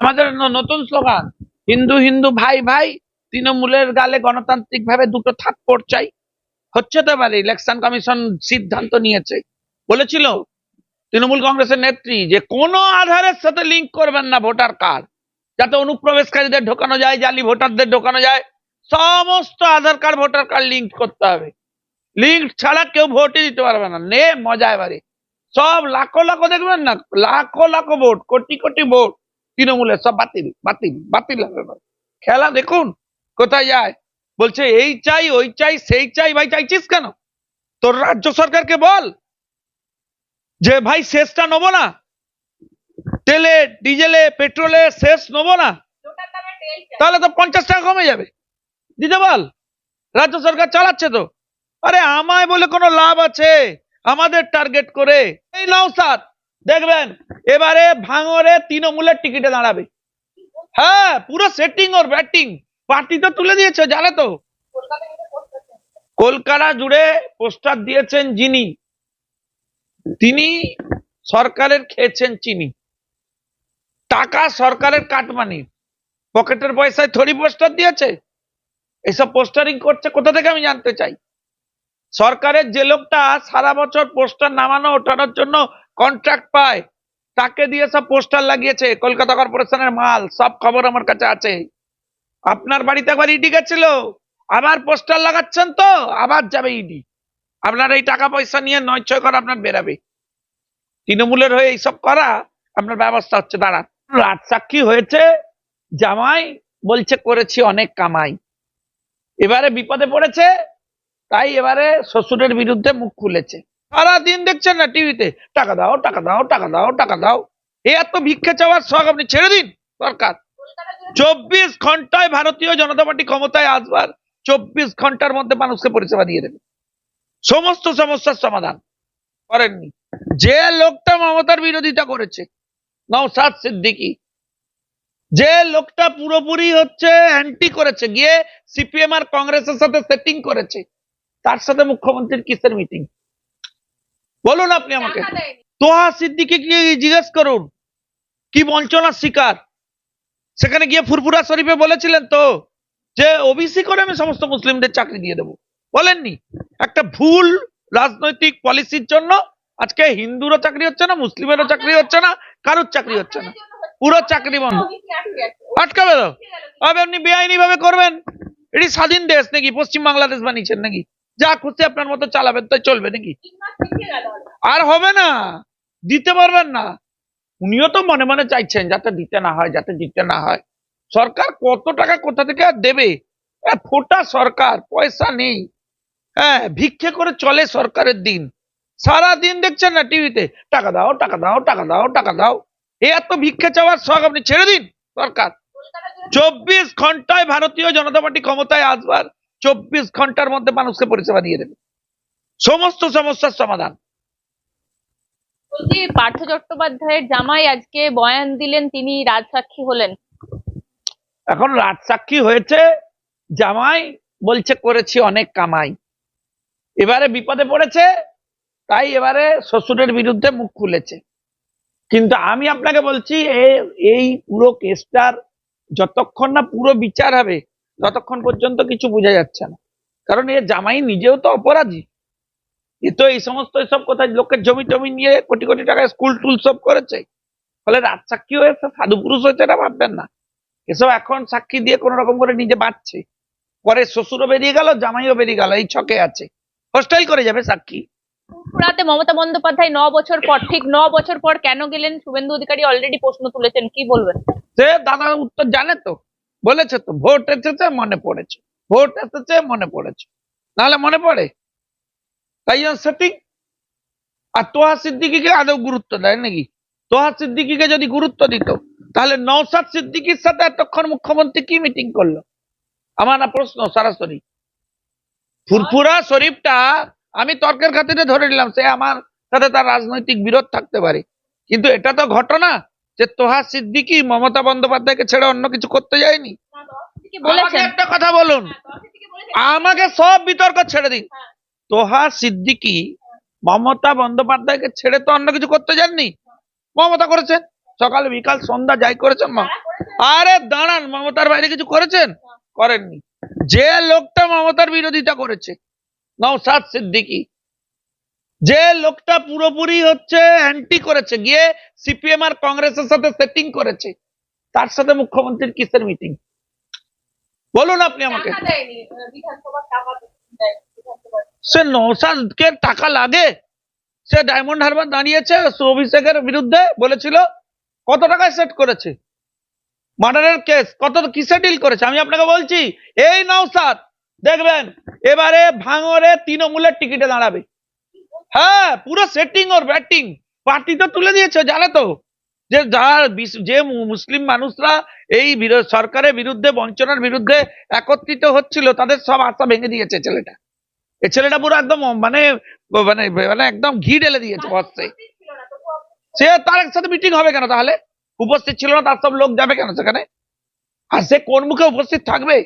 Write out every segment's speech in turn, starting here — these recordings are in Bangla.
আমাদের নতুন স্লোগান, হিন্দু হিন্দু, ভাই ভাই তৃণমূলের গালে গণতান্ত্রিক ভাবে দুটো থাপ্পড় চাই। হচ্ছে তো এবারে ইলেকশন কমিশন সিদ্ধান্ত নিয়েছে। বলেছিল তৃণমূল কংগ্রেসের নেত্রী যে কোনো আধারের সাথে লিংক করবেন না ভোটার কার্ড যাতে অনুপ্রবেশকারীদের ঢোকানো যায়, জালি ভোটারদের ঢোকানো যায়, সমস্ত Aadhaar card voter card link করতে হবে। লিঙ্ক ছাড়া কেউ ভোটই দিতে পারবে না। নে, মজা এবারে। সব লাখো লাখো দেখবেন না? লাখো লাখো ভোট, কোটি কোটি ভোট। তৃণমূলের সব বাতিল বাতিল বাতিল খেলা দেখুন, কোথায় যায়। বলছে, এই চাই, ওই চাই, সেই চাই, ভাই, চাইছিস কেন? তোর রাজ্য সরকারকে বল যে, ভাই, শেষটা নেব না। তেলে, ডিজেলে, পেট্রোলে শেষ নেব না। তাহলে তো পঞ্চাশ টাকা কমে যাবে। দিতে বল। রাজ্য সরকার চালাচ্ছে তো। আরে, আমায় বলে কোনো লাভ আছে? আমাদের টার্গেট করে। এই নওসাদ দেখবেন, এবারে ভাঙরে তৃণমূলের টিকিটে দাঁড়াবে। হ্যাঁ পুরো সেটিং ওর ব্যাটিং পার্টি তো তুলে দিয়েছে, জানে তো। কলকাতা জুড়ে পোস্টার দিয়েছেন যিনি, তিনি সরকারের খেয়েছেন চিনি। টাকা সরকারের কাটমানি পকেটের পয়সায় থরি পোস্টার দিয়েছে। এসব পোস্টারিং করছে, কোথা থেকে আমি জানতে চাই? সরকারের যে লোকটা সারা বছর পোস্টার নামানো, ওঠানোর জন্য কন্ট্রাক্ট পায়, তাকে দিয়ে সব পোস্টার লাগিয়েছে, কলকাতা কর্পোরেশনের মাল, সব খবর আমার কাছে আছে। আপনার বাড়িতে একবার ইডি গেছিল, আবার পোস্টার লাগাচ্ছেন তো, আবার যাবে ইডি আপনার এই টাকা পয়সা নিয়ে নয় ছয় করে আপনার বেরাবে। তৃণমূলের হয়ে এইসব করা, আপনার ব্যবস্থা হচ্ছে, দাঁড়ান। রাত সাক্ষী হয়েছে, জামাই বলছে, করেছি অনেক কামাই। এবারে বিপদে পড়েছে, তাই এবারে শ্বশুরের বিরুদ্ধে মুখ খুলেছে। সারা দিন দেখছেন না টিভিতে? টাকা দাও টাকা দাও টাকা দাও টাকা দাও। এ এত ভিক্ষা চাওয়ার শখ আপনি ছেড়ে দিন সরকার চব্বিশ ঘন্টায় ভারতীয় জনতা পার্টি ক্ষমতায় আসবার, চব্বিশ ঘণ্টার মধ্যে মানুষকে পরিষেবা দিয়ে দেবে। সমস্ত সমস্যার সমাধান করেননি। যে লোকটা মমতার বিরোধিতা করেছে নওসাদ সিদ্দিকী, যে লোকটা পুরোপুরি হচ্ছে অ্যান্টি করেছে, গিয়ে সিপিএম আর কংগ্রেসের সাথে সেটিং করেছে, তার সাথে মুখ্যমন্ত্রীর কিসের মিটিং বলুন আপনি আমাকে। তোহা সিদ্দিকে জিজ্ঞেস করুন? কি বঞ্চনার শিকার? সেখানে গিয়ে ফুরফুরা শরীফে বলেছিলেন তো যে ওবিসি করে আমি সমস্ত মুসলিমদের চাকরি দিয়ে দেবো। বলেননি। একটা ভুল রাজনৈতিক পলিসির জন্য আজকে হিন্দুরও চাকরি হচ্ছে না মুসলিমেরও চাকরি হচ্ছে না কারোর চাকরি হচ্ছে না। পুরো চাকরি বন্ধ। আটকাবে তো? আপনি বেআইনি ভাবে করবেন? এটি স্বাধীন দেশ নাকি? পশ্চিম বাংলাদেশ বানিয়েছেন নাকি? যা খুশি আপনার মতো চালাবেন তাই চলবে নাকি? আর হবে না দিতে পারবেন না। উনিও তো মনে মনে চাইছেন যাতে দিতে না হয় যাতে দিতে না হয়। সরকার কত টাকা কোথা থেকে আর দেবে? ফোটা সরকার পয়সা নেই। হ্যাঁ ভিক্ষে করে চলে সরকারের দিন। সারা দিন দেখছেন না টিভিতে টাকা দাও টাকা দাও টাকা দাও টাকা দাও। এ এত ভিক্ষে চাওয়ার শখ আপনি ছেড়ে দিন সরকার। চব্বিশ ঘন্টায় ভারতীয় জনতা পার্টি ক্ষমতায় আসবার। চব্বিশ ঘণ্টার মধ্যে মানুষকে পরিষেবা দিয়ে দেবে। সমস্ত সমস্যার সমাধান। পার্থ চট্টোপাধ্যায়ের জামাই আজকে বয়ান দিলেন তিনি রাজসাক্ষী হলেন। এখন রাজসাক্ষী হয়েছে জামাই বলছে করেছি অনেক কামাই। এবারে বিপদে পড়েছে তাই এবারে শ্বশুরের বিরুদ্ধে মুখ খুলেছে। কিন্তু আমি আপনাকে বলছি এই পুরো কেসটার যতক্ষণ না পুরো বিচার হবে ততক্ষণ পর্যন্ত কিছু বোঝা যাচ্ছে না। কারণ এ জামাই নিজেও তো অপরাধী। এ তো এই সমস্ত সব কোথায় লোকের জমি টমি নিয়ে কোটি কোটি টাকা স্কুল টুল সব করেছে। ফলে রাত সাক্ষী হয়েছে সাধু পুরুষ হয়েছে এটা ভাববেন না। এসব এখন সাক্ষী দিয়ে কোন রকম করে নিজে বাঁচছে। পরে শ্বশুরও বেরিয়ে গেল জামাইও বেরিয়ে গেল এই ছকে আছে। হোস্টাইল করে যাবে সাক্ষী। রাতে মমতা বন্দ্যোপাধ্যায় ন বছর পর ঠিক ন বছর পর কেন গেলেন শুভেন্দু অধিকারী? অলরেডি প্রশ্ন তুলেছেন কি বলবেন? সে দাদা উত্তর জানে তো। বলেছে তো, ভোট এসেছে, মনে পড়েছে। ভোট এসেছে, মনে পড়েছে। নাহলে মনে পড়ে? তাই সেটিং আর তোহা সিদ্দিকিকে আদৌ গুরুত্ব দেয় নাকি? তোহা সিদ্দিকিকে যদি গুরুত্ব দিত, তাহলে নওসাদ সিদ্দিকির সাথে এতক্ষণ মুখ্যমন্ত্রী কি মিটিং করল? আমার না প্রশ্ন, সরাসরি। ফুরফুরা শরীফটা আমি তর্কের খাতিরে ধরে নিলাম, সে আমার সাথে তার রাজনৈতিক বিরোধ থাকতে পারে। কিন্তু এটা তো ঘটনা। যে তোহা সিদ্দিকি মমতা বন্দ্যোপাধ্যায়কে ছেড়ে অন্য কিছু করতে যায়নি? আমাকে একটা কথা বলুন। আমাকে সব বিতর্ক ছেড়ে দিন। তোহা সিদ্দিকি মমতা বন্দ্যোপাধ্যায়কে ছেড়ে তো অন্য কিছু করতে যাননি? মমতা করেছেন। সকাল বিকাল সন্ধ্যা যাই করেছেন মা আরে দাঁড়ান মমতার বাইরে কিছু করেছেন? করেননি। যে লোকটা মমতার বিরোধিতা করেছে নওসাদ সিদ্দিকি যে লোকটা পুরোপুরি হচ্ছে অ্যান্টি করেছে গিয়ে সিপিএম আর কংগ্রেসের সাথে সেটিং করেছে তার সাথে মুখ্যমন্ত্রীর কিসের মিটিং বলুন আপনি আমাকে। বিধানসভার সে নৌসাদকে টাকা লাগে? সে ডায়মন্ড হারবার দাঁড়িয়েছে অভিষেকের বিরুদ্ধে বলেছিল কত টাকায় সেট করেছে? মার্ডারের কেস কত কিসে ডিল করেছে? আমি আপনাকে বলছি এই নৌসাদ দেখবেন এবারে ভাঙরে তৃণমূলের টিকিটে দাঁড়াবে। হ্যাঁ পুরো সেটিং ওর ব্যাটিং পার্টি তো তুলে দিয়েছে জানে তো? যে যার যে মুসলিম মানুষরা এই সরকারের বিরুদ্ধে বঞ্চনার বিরুদ্ধে একত্রিত হচ্ছিল তাদের সব আশা ভেঙে দিয়েছে ছেলেটা। এ ছেলেটা পুরো একদম মানে মানে মানে একদম ঘি ঢেলে দিয়েছে বসে। সে তার সাথে মিটিং হবে কেন তাহলে? উপস্থিত ছিল না তার সব লোক যাবে কেন সেখানে? আর সে কোন মুখে উপস্থিত থাকবে?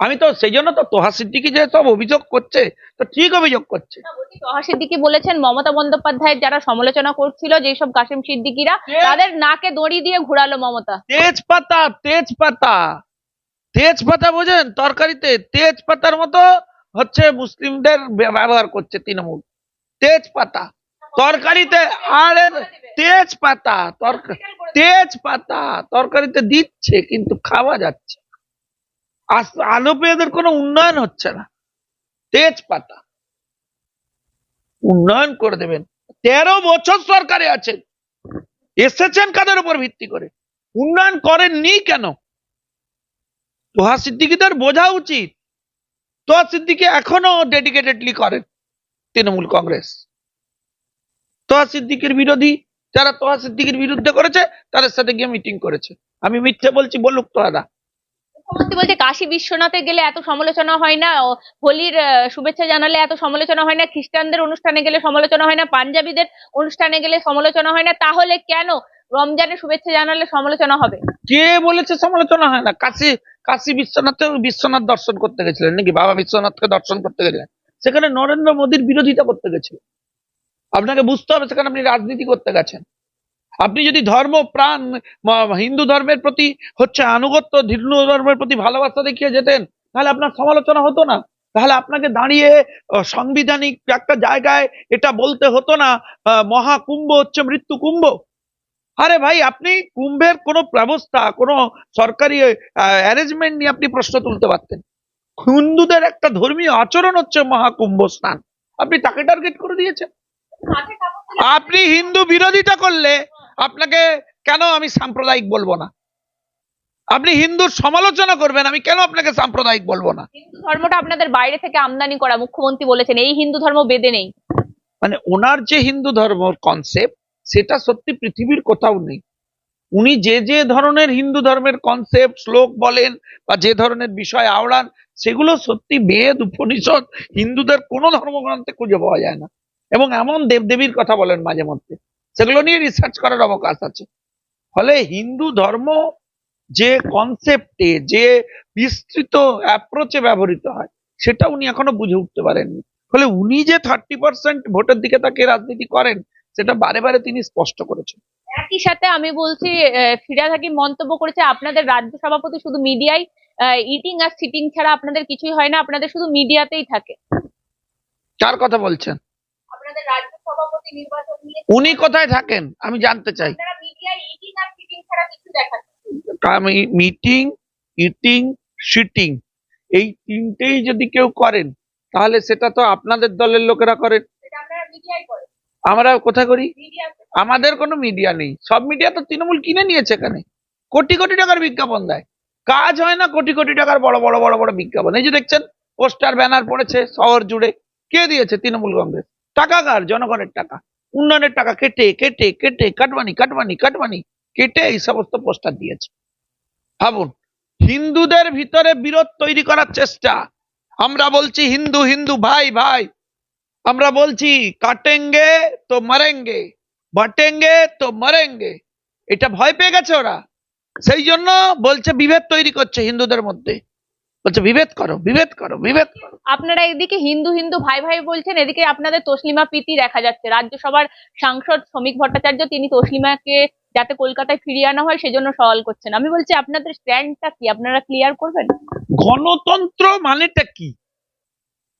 আমি তো সেই জন্য তো তোহা সিদ্দিকি যে সব অভিযোগ করছে তো ঠিক অভিযোগ করছে। তহা সিদ্দিকি বলেছেন মমতা বন্দ্যোপাধ্যায়ের যারা সমালোচনা করছিল যেসব কাসিম সিদ্দিকিরা তাদের নাকে দড়ি দিয়ে ঘুরালো মমতা। তেজপাতা তেজপাতা। তেজপাতা বোঝেন তরকারিতে তেজপাতার মতো হচ্ছে মুসলিমদের ব্যবহার করছে তৃণমূল। তেজপাতা। তরকারিতে আর তেজপাতা তরকারি তেজপাতা। তরকারিতে দিচ্ছে কিন্তু খাওয়া যাচ্ছে আস- আলো পেয়েদের কোনো উন্নয়ন হচ্ছে না। তেজপাতা। উন্নয়ন করে দেবেন। তেরো বছর সরকারে আছেন। এসেছেন কাদের উপর ভিত্তি করে? উন্নয়ন করেননি কেন? তোহা সিদ্দিকিদের বোঝা উচিত। তোহা সিদ্দিকি এখনও ডেডিকেটেডলি করেন তৃণমূল কংগ্রেস। তোহা সিদ্দিকির বিরোধী, যারা তোহা সিদ্দিকির বিরুদ্ধে করেছে, তাদের সাথে গিয়ে মিটিং করেছে। আমি মিথ্যে বলছি, বলুক তোহারা। মুখ্যমন্ত্রী বলছে কাশী বিশ্বনাথে গেলে এত সমালোচনা হয় না হোলির শুভেচ্ছা জানালে এত সমালোচনা হয় না, খ্রিস্টানদের অনুষ্ঠানে গেলে সমালোচনা হয় না, পাঞ্জাবিদের অনুষ্ঠানে গেলে সমালোচনা হয় না, তাহলে কেন রমজানের শুভেচ্ছা জানালে সমালোচনা হবে? কে বলেছে সমালোচনা হয় না? কাশী কাশী বিশ্বনাথে বিশ্বনাথ দর্শন করতে গেছিলেন নাকি? বাবা বিশ্বনাথকে দর্শন করতে গেছিলেন। সেখানে নরেন্দ্র মোদীর বিরোধিতা করতে গেছিলেন আপনাকে বুঝতে হবে সেখানে আপনি রাজনীতি করতে গেছেন। আপনি যদি ধর্ম প্রাণ হিন্দু ধর্মের প্রতি হচ্ছে আনুগত্য হিন্দু ধর্মের প্রতি ভালোবাসা দেখিয়ে যেতেন তাহলে আপনার সমালোচনা হতো না। তাহলে আপনাকে দাঁড়িয়ে সাংবিধানিক একটা জায়গায় এটা বলতে হতো না মহাকুম্ভ হচ্ছে মৃত্যু কুম্ভ। আরে ভাই আপনি কুম্ভের কোনো ব্যবস্থা কোনো সরকারি অ্যারেঞ্জমেন্ট নিয়ে আপনি প্রশ্ন তুলতে পারতেন। হিন্দুদের একটা ধর্মীয় আচরণ হচ্ছে মহাকুম্ভ স্নান আপনি তাকে টার্গেট করে দিয়েছেন। আপনি হিন্দু বিরোধিতা করলে আপনাকে কেন আমি সাম্প্রদায়িক বলব না? আপনি হিন্দুর সমালোচনা করবেন আমি কেন আপনাকে সাম্প্রদায়িক বলব না? হিন্দু ধর্মটা আপনাদের বাইরে থেকে আমদানি করা মুখ্যমন্ত্রী বলেছেন এই হিন্দু ধর্ম বেদে নেই। মানে ওনার যে হিন্দু ধর্ম কনসেপ্ট সেটা সত্যি পৃথিবীর কোথাও নেই। উনি যে যে ধরনের হিন্দু ধর্মের কনসেপ্ট শ্লোক বলেন বা যে ধরনের বিষয় আওড়ান সেগুলো সত্যি বেদ উপনিষদ হিন্দুদের কোনো ধর্মগ্রন্থে খুঁজে পাওয়া যায় না। এবং এমন দেবদেবীর কথা বলেন মাঝে মধ্যে। সেগুলো নিয়ে রিসার্চ করার অবকাশ আছে। ফলে হিন্দু ধর্ম যে কনসেপ্টে যে বিস্তৃত অ্যাপ্রোচে ব্যবহৃত হয় সেটা উনি এখনও বুঝে উঠতে পারেননি। ফলে উনি যে থার্টি পার্সেন্ট ভোটের দিকে তাকে রাজনীতি করেন সেটা বারে বারে তিনি স্পষ্ট করেছেন। একই সাথে আমি বলছি ফিরাদ হাকিম মন্তব্য করেছে আপনাদের রাজ্য সভাপতি শুধু মিডিয়ায় ইটিং আর সিটিং ছাড়া আপনাদের কিছুই হয় না আপনাদের শুধু মিডিয়াতেই থাকে। কার কথা বলছেন আপনাদের রাজ্য সভাপতি নির্বাচন নিয়ে উনি কোথায় থাকেন? আমি জানতে চাই। আমি মিটিং ইটিং শিটিং এই তিনটেই যদি কেউ করেন তাহলে সেটা তো আপনাদের দলের লোকেরা করেন। আমরা কোথায় করি? আমাদের কোনো মিডিয়া নেই। সব মিডিয়া তো তৃণমূল কিনে নিয়েছে এখানে। কোটি কোটি টাকার বিজ্ঞাপন দেয়। কাজ হয় না কোটি কোটি টাকার বড় বড় বড় বড় বিজ্ঞাপন। এই যে দেখছেন পোস্টার ব্যানার পড়েছে শহর জুড়ে। কে দিয়েছে তৃণমূল কংগ্রেস? টাকা কার? জনগণের টাকা। উন্নয়নের টাকা কেটে কেটে কেটে, কাটমানি কাটমানি কাটমানি, কেটে এই সমস্ত পোস্টার দিয়েছে। ভাবুন, হিন্দুদের ভিতরে বিরোধ তৈরি করার চেষ্টা। আমরা বলছি, হিন্দু হিন্দু, ভাই ভাই। আমরা বলছি, কাটেঙ্গে তো মারেঙ্গে, বাটেঙ্গে তো মরেঙ্গে। এটা ভয় পেয়ে গেছে ওরা। সেই জন্য বলছে, বিভেদ তৈরি করছে হিন্দুদের মধ্যে। বলছে বিভেদ করো বিভেদ করো বিভেদ করো। আপনারা এদিকে হিন্দু হিন্দু ভাই ভাই বলছেন এদিকে আপনাদের তসলিমা প্রীতি দেখা যাচ্ছে। রাজ্যসভার সাংসদ শ্রমিক ভট্টাচার্য তিনি তসলিমাকে যাতে কলকাতায় ফিরিয়ে আনা হয় সেজন্য সওয়াল করছেন। আমি বলছি আপনাদের স্ট্যান্ডটা কি? আপনারা ক্লিয়ার করবেন? গণতন্ত্র মানেটা কি?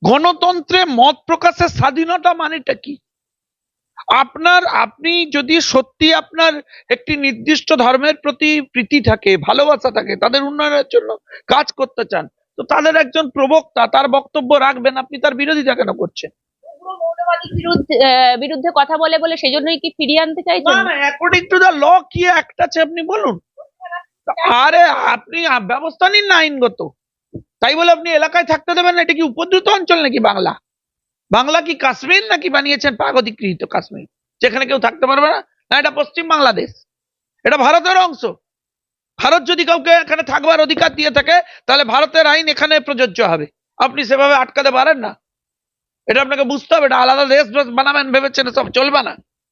গণতন্ত্রে মত প্রকাশের স্বাধীনতা মানেটা কি? আপনার আপনি যদি সত্যি আপনার একটি নির্দিষ্ট ধর্মের প্রতি প্রীতি থাকে ভালোবাসা থাকে তাদের উন্নয়নের জন্য কাজ করতে চান তো তাদের একজন প্রবক্তা তার বক্তব্য রাখবেন আপনি তার বিরোধিতা কেন করছেন? বিরুদ্ধে কথা বলে বলে সেজন্যই কি ফিরিয়ে আনতে চাইছেন? না অ্যাকর্ডিং টু দ্য ল কি একটা আছে আপনি বলুন। আরে আপনি ব্যবস্থা নিন না আইনগত। তাই বলে আপনি এলাকায় থাকতে দেবেন না এটা কি উপদ্রুত অঞ্চল নাকি বাংলা? বাংলা কি কাশ্মীর নাকি বানিয়েছেন পাক অধিকৃত কাশ্মীর যেখানে কেউ থাকতে পারবে না? না এটা পশ্চিম বাংলাদেশ। এটা ভারতের অংশ। ভারত যদি কাউকে এখানে থাকবার অধিকার দিয়ে থাকে, তাহলে ভারতের আইন এখানে প্রযোজ্য হবে। আপনি সেভাবে আটকাতে পারেন না। এটা আপনাকে বুঝতে হবে, এটা আলাদা দেশ বানাবেন, ভেবেছেন সব চলবে না।